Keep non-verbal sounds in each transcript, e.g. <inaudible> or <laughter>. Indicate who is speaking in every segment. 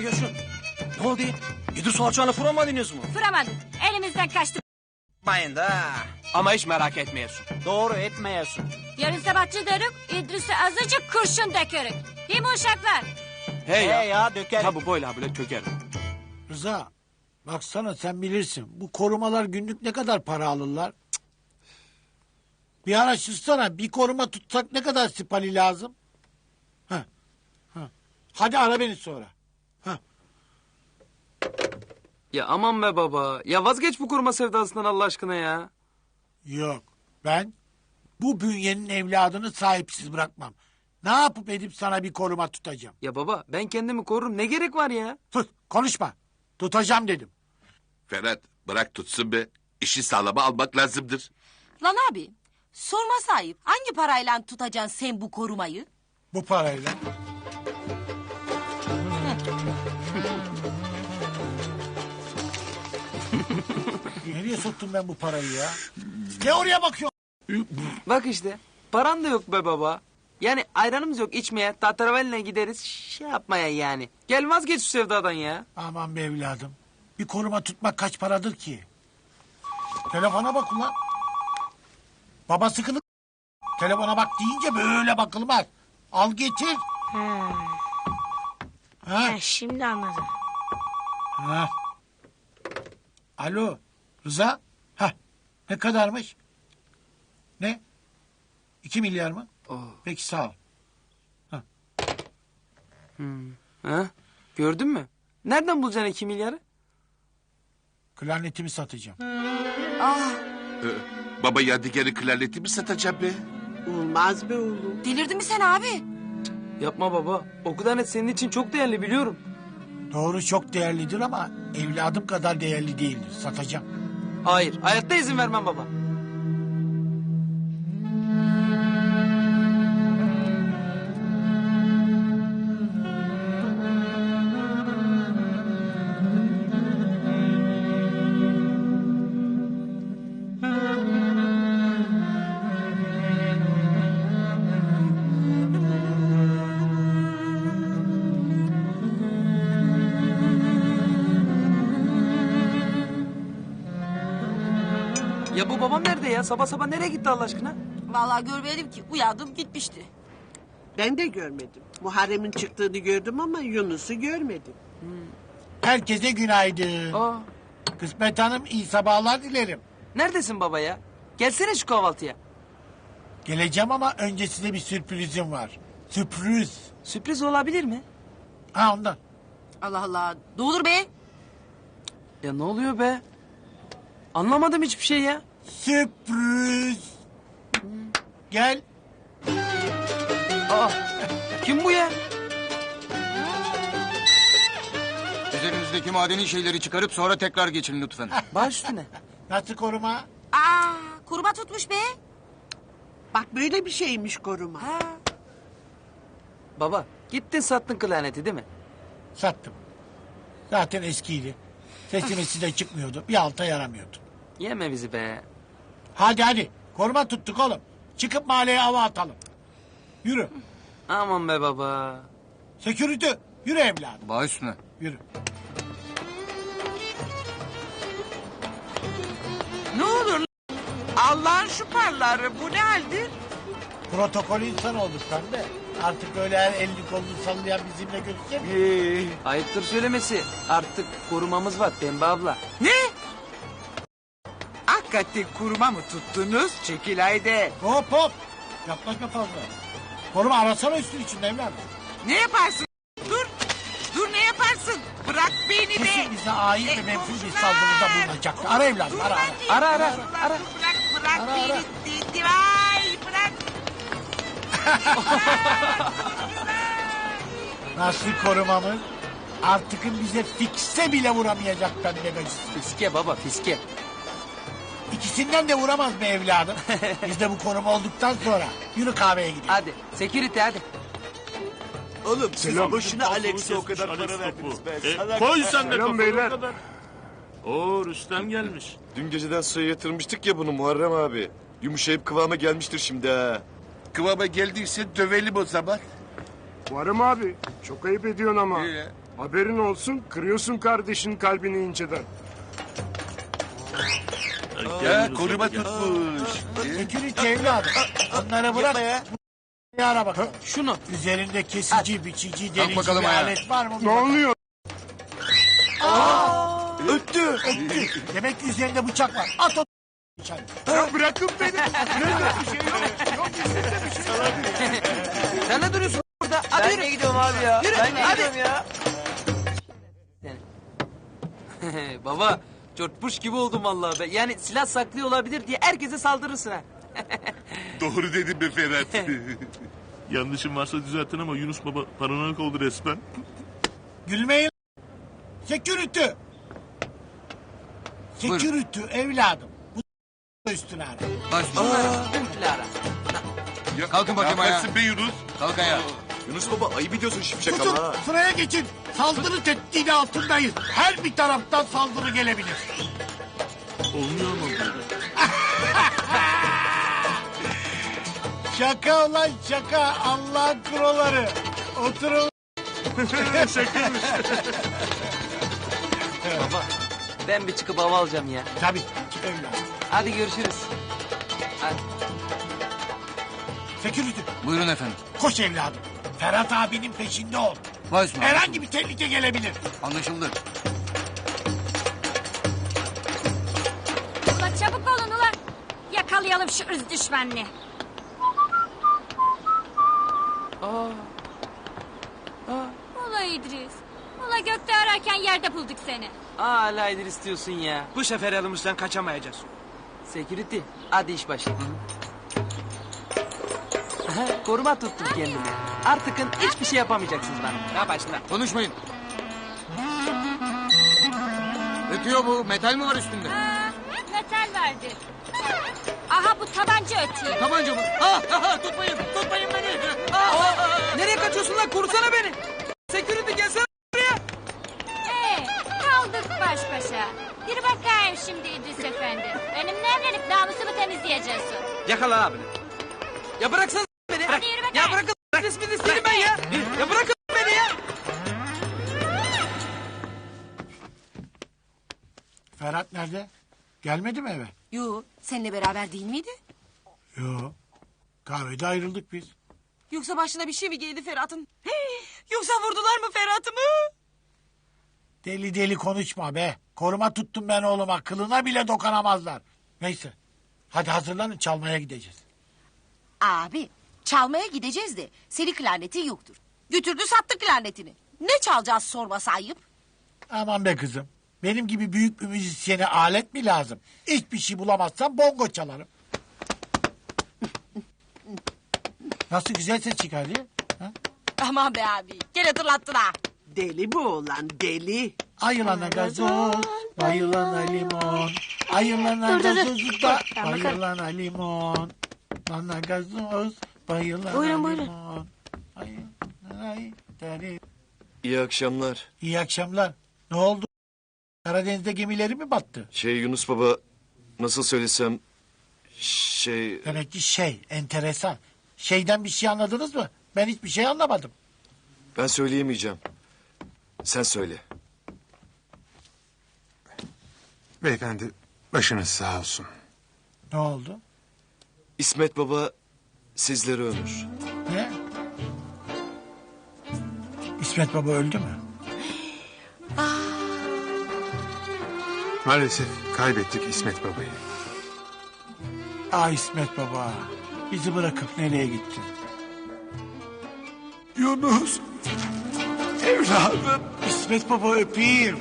Speaker 1: geçin geçin. Ne oldu? İdris Alçan'ı vuramadınız mı?
Speaker 2: Vuramadık. Elimizden kaçtı.
Speaker 1: Mayın da.
Speaker 3: Ama hiç merak etmiyorsun.
Speaker 1: Doğru etmeyesin.
Speaker 2: Yarın sabahçı dönük İdris'e azıcık kurşun dökürük. Değil mi uşaklar?
Speaker 3: He ya.
Speaker 1: He ya dökerim.
Speaker 3: Tabu böyle böyle çökerim.
Speaker 4: Rıza baksana sen bilirsin. Bu korumalar günlük ne kadar para alırlar? Cık. Bir araştırsana bir koruma tutsak ne kadar sipali lazım? Ha. Ha. Hadi ara beni sonra. Ha.
Speaker 3: Ya aman be baba. Ya vazgeç bu koruma sevdasından Allah aşkına ya.
Speaker 4: Yok ben bu bünyenin evladını sahipsiz bırakmam. Ne yapıp edip sana bir koruma tutacağım?
Speaker 3: Ya baba ben kendimi korurum ne gerek var ya?
Speaker 4: Sus konuşma. Tutacağım dedim.
Speaker 5: Ferhat bırak tutsun be. İşi sağlama almak lazımdır.
Speaker 6: Lan abi sorma sahip hangi parayla tutacaksın sen bu korumayı?
Speaker 4: Bu parayla. Nereye soktum ben bu parayı ya? Ne oraya bakıyorsun?
Speaker 3: Bak işte paran da yok be baba. Yani ayranımız yok içmeye. Tahterevalline gideriz şey yapmaya yani. Gel vazgeç şu sevdadan ya.
Speaker 4: Aman be evladım. Bir koruma tutmak kaç paradır ki? Telefona bak ulan. Baba sıkılı. Telefona bak deyince böyle bakılmaz. Al getir. Ha.
Speaker 7: Ha, şimdi anladım.
Speaker 4: Ha. Alo Rıza. Ha. Ne kadarmış? Ne? İki milyar mı? Peki sağ ol.
Speaker 3: Ha? Gördün mü? Nereden bulacaksın iki milyarı?
Speaker 4: Klarnetimi satacağım.
Speaker 5: Ee, baba yadigarı klarneti mi satacağım be?
Speaker 8: Olmaz be oğlum.
Speaker 6: Delirdin mi sen abi?
Speaker 3: Yapma baba. O kadar net senin için çok değerli biliyorum.
Speaker 4: Doğru çok değerlidir ama evladım kadar değerli değildir. Satacağım.
Speaker 3: Hayır hayatta izin vermem baba. Babam nerede ya? Sabah sabah nereye gitti Allah aşkına?
Speaker 6: Vallahi görmedim ki uyandım gitmişti.
Speaker 8: Ben de görmedim. Muharrem'in çıktığını gördüm ama Yunus'u görmedim.
Speaker 4: Herkese günaydın.
Speaker 3: Aa,
Speaker 4: Kısmet Hanım iyi sabahlar dilerim.
Speaker 3: neredesin baba ya? Gelsene şu kahvaltıya.
Speaker 4: Geleceğim ama önce size bir sürprizim var. Sürpriz.
Speaker 3: Sürpriz olabilir mi?
Speaker 4: Ha ondan.
Speaker 6: Allah Allah ne olur be.
Speaker 3: Ya ne oluyor be? Anlamadım hiçbir şey ya.
Speaker 4: Sürpriz. Gel.
Speaker 3: Aa, kim bu ya?
Speaker 9: Üzerinizdeki madeni şeyleri çıkarıp sonra tekrar geçin lütfen. <laughs>
Speaker 3: Baş üstüne.
Speaker 4: Nasıl koruma?
Speaker 6: Aa koruma tutmuş be.
Speaker 8: Bak böyle bir şeymiş koruma.
Speaker 3: Baba gittin sattın klarneti değil mi?
Speaker 4: Sattım. Zaten eskiydi. Sesime size çıkmıyordu. Bir alta yaramıyordu.
Speaker 3: Yeme bizi be.
Speaker 4: Hadi hadi. Koruma tuttuk oğlum. Çıkıp mahalleye hava atalım. Yürü.
Speaker 3: Aman be baba.
Speaker 4: Security. Yürü evladım.
Speaker 9: Bağ üstüne.
Speaker 4: Yürü.
Speaker 8: Ne olur lan? Allah'ın şu parları bu ne haldir?
Speaker 4: Protokol insan olduk sen de. Artık böyle her elini kolunu sallayan bizimle görüşecek mi?
Speaker 3: Ayıptır söylemesi. Artık korumamız var Pembe abla.
Speaker 10: Ne? Hakikaten kurma mı tuttunuz? Çekil haydi.
Speaker 4: Hop hop. Yaklaşma fazla. Koruma arasana üstün içinde evladım.
Speaker 10: Ne yaparsın? Dur. Dur ne yaparsın? Bırak beni be.
Speaker 4: Kesin bize ait ve menfur bir saldırıda bulunacaktı. Ara evladım ara ara.
Speaker 3: Ara ara ara.
Speaker 10: Bırak bırak
Speaker 4: Ara,
Speaker 10: beni.
Speaker 4: ara.
Speaker 10: Dedi, Vay bırak. <laughs>
Speaker 4: Nasıl korumamız? Artıkın bize fikse bile vuramayacak pembe gacısı.
Speaker 3: Fiske baba fiske.
Speaker 4: İkisinden de vuramaz be evladım. <laughs> Biz de bu koruma olduktan sonra yürü kahveye gidelim.
Speaker 3: Hadi security hadi.
Speaker 1: Oğlum siz boşuna Alex'e o kadar para verdiniz be. Koy sen de kafanı beyler. o kadar. Oo Rüstem gelmiş.
Speaker 11: Dün geceden suya yatırmıştık ya bunu Muharrem abi. Yumuşayıp kıvama gelmiştir şimdi ha.
Speaker 5: Kıvama geldiyse dövelim o zaman.
Speaker 9: Varım abi. Çok ayıp ediyorsun ama.
Speaker 11: Haberin olsun kırıyorsun kardeşin kalbini inceden.
Speaker 5: Ya koruma tutmuş.
Speaker 4: Security evladım. Onları bırak. Bir ara bakalım.
Speaker 3: Şunu.
Speaker 4: Üzerinde kesici, biçici, delici
Speaker 9: bakalım
Speaker 4: bir
Speaker 9: ayağa.
Speaker 4: alet var mı?
Speaker 11: Ne oluyor?
Speaker 4: Öttü. Demek ki üzerinde bıçak var. At o içeri.
Speaker 11: Ya bırakın beni. <laughs> Nerede bir şey yok. Yok bizde bir şey yok.
Speaker 3: Sen ne duruyorsun burada? Hadi ben de gidiyorum abi ya. Yürü, ben de gidiyorum ya. <laughs> Baba, Bush gibi oldum vallahi be. Yani silah saklıyor olabilir diye herkese saldırırsın ha. <laughs>
Speaker 5: Doğru dedim be Ferhat. <laughs>
Speaker 1: Yanlışım varsa düzeltin ama Yunus Baba paranoyak oldu resmen.
Speaker 4: Gülmeyin. Security. Security evladım. Bu üstüne ara.
Speaker 9: Baş.
Speaker 5: Ya,
Speaker 9: Kalkın bakayım ayağa.
Speaker 5: yaparsın be Yunus?
Speaker 9: Kalk ayağa.
Speaker 11: Yunus baba ayıp ediyorsun şimşek
Speaker 4: Tutun sıraya geçin. Saldırı tehdidi altındayız. Her bir taraftan saldırı gelebilir.
Speaker 1: Olmuyor mu? <laughs>
Speaker 4: Şaka ulan şaka. Allah'ın kuroları. Oturun. <laughs>
Speaker 3: Baba, ben bir çıkıp hava alacağım ya.
Speaker 4: Tabii çık evladım.
Speaker 3: Hadi görüşürüz. Hadi.
Speaker 4: Security
Speaker 9: Buyurun efendim.
Speaker 4: koş evladım. Ferhat abinin peşinde ol.
Speaker 9: Baş mı?
Speaker 4: Herhangi bir tehlike gelebilir.
Speaker 9: Anlaşıldı.
Speaker 2: Ulan çabuk olun ulan. Yakalayalım şu ırz düşmanını. Ula İdris. Ula gökte ararken yerde bulduk seni.
Speaker 3: Hala İdris istiyorsun ya.
Speaker 10: Bu sefer elimizden kaçamayacağız.
Speaker 3: Security, hadi iş başı. Aha, Koruma tuttum kendimi. Artıkın hiçbir şey yapamayacaksınız bana. Ne lan?
Speaker 9: Konuşmayın. Ötüyor bu. Metal mi var üstünde?
Speaker 2: Aa, metal verdi. Aha bu tabanca ötüyor.
Speaker 9: Tabanca mı? Ah, ah, ah, tutmayın. Tutmayın beni. Ah, ah, ah.
Speaker 3: Nereye kaçıyorsun lan? Korusana beni. Security gelsene buraya.
Speaker 2: Ee, kaldık baş başa. Bir bakayım şimdi İdris Efendi. Benimle evlenip namusumu temizleyeceksin.
Speaker 3: Yakala abini. Ya bıraksana beni.
Speaker 2: Hadi yürü bakayım.
Speaker 3: Ya bırakın. Resmini silin ben ya. Ya bırakın beni ya.
Speaker 4: Ferhat nerede? Gelmedi mi eve?
Speaker 6: Yo seninle beraber değil miydi?
Speaker 4: Yo. Kahvede ayrıldık biz.
Speaker 6: Yoksa başına bir şey mi geldi Ferhat'ın? Hey, Yoksa vurdular mı Ferhat'ımı?
Speaker 4: Deli deli konuşma be. Koruma tuttum ben oğluma. Kılına bile dokanamazlar. Neyse. Hadi hazırlanın çalmaya gideceğiz.
Speaker 6: Abi çalmaya gideceğiz de senin klarnetin yoktur. Götürdü sattı klarnetini. Ne çalacağız sorması ayıp.
Speaker 4: Aman be kızım. Benim gibi büyük bir müzisyene alet mi lazım? Hiçbir şey bulamazsam bongo çalarım. Nasıl güzel ses çıkardı ya? Ha?
Speaker 6: Aman be abi gel hatırlattın ha.
Speaker 8: Deli bu oğlan deli.
Speaker 4: Ayılana gazoz, bayılana limon. Ayılana
Speaker 7: Dur, dur, dur.
Speaker 4: gazoz da, bayılana limon. Bana gazoz, bayılana
Speaker 7: Buyurun, buyurun.
Speaker 4: limon. Ay, ay, deri.
Speaker 11: İyi akşamlar.
Speaker 4: İyi akşamlar. Ne oldu? Karadeniz'de gemileri mi battı?
Speaker 11: Şey Yunus baba nasıl söylesem şey
Speaker 4: Demek ki şey, enteresan. Şeyden bir şey anladınız mı? Ben hiçbir şey anlamadım.
Speaker 11: ben söyleyemeyeceğim. Sen söyle.
Speaker 12: Beyefendi başınız sağ olsun.
Speaker 4: Ne oldu?
Speaker 11: İsmet baba sizleri ömür.
Speaker 4: Ne? İsmet Baba öldü mü?
Speaker 12: Maalesef kaybettik İsmet Baba'yı.
Speaker 4: Ah İsmet Baba. Bizi bırakıp nereye gittin? Yunus. Evladım. İsmet Baba öpeyim.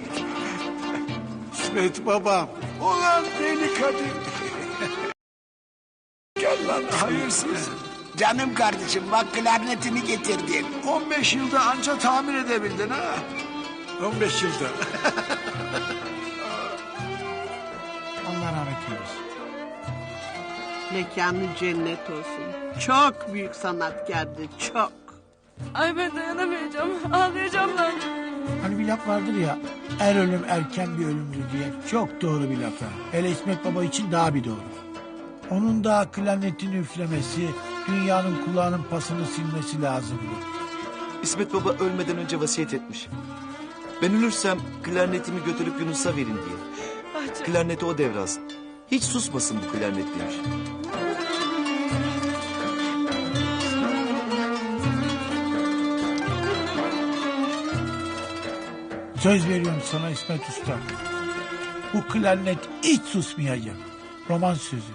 Speaker 4: İsmet Babam. Ulan deli kadın. Lan hayırsız.
Speaker 10: Canım kardeşim bak klarnetini getirdim.
Speaker 4: 15 yılda anca tamir edebildin ha. 15 yılda. Allah rahmet eylesin.
Speaker 8: Mekanı cennet olsun. Çok büyük sanatkardı çok.
Speaker 6: Ay ben dayanamayacağım ağlayacağım lan.
Speaker 4: Hani bir laf vardır ya er ölüm erken bir ölümdür diye. Çok doğru bir laf. ha. Hele İsmet Baba için daha bir doğru. Onun da klarnetini üflemesi, dünyanın kulağının pasını silmesi lazımdı.
Speaker 13: İsmet Baba ölmeden önce vasiyet etmiş. Ben ölürsem klarnetimi götürüp Yunus'a verin diye. Klarneti o devralsın. Hiç susmasın bu klarnet demiş.
Speaker 4: Söz veriyorum sana İsmet Usta. Bu klarnet hiç susmayacak. Roman sözü.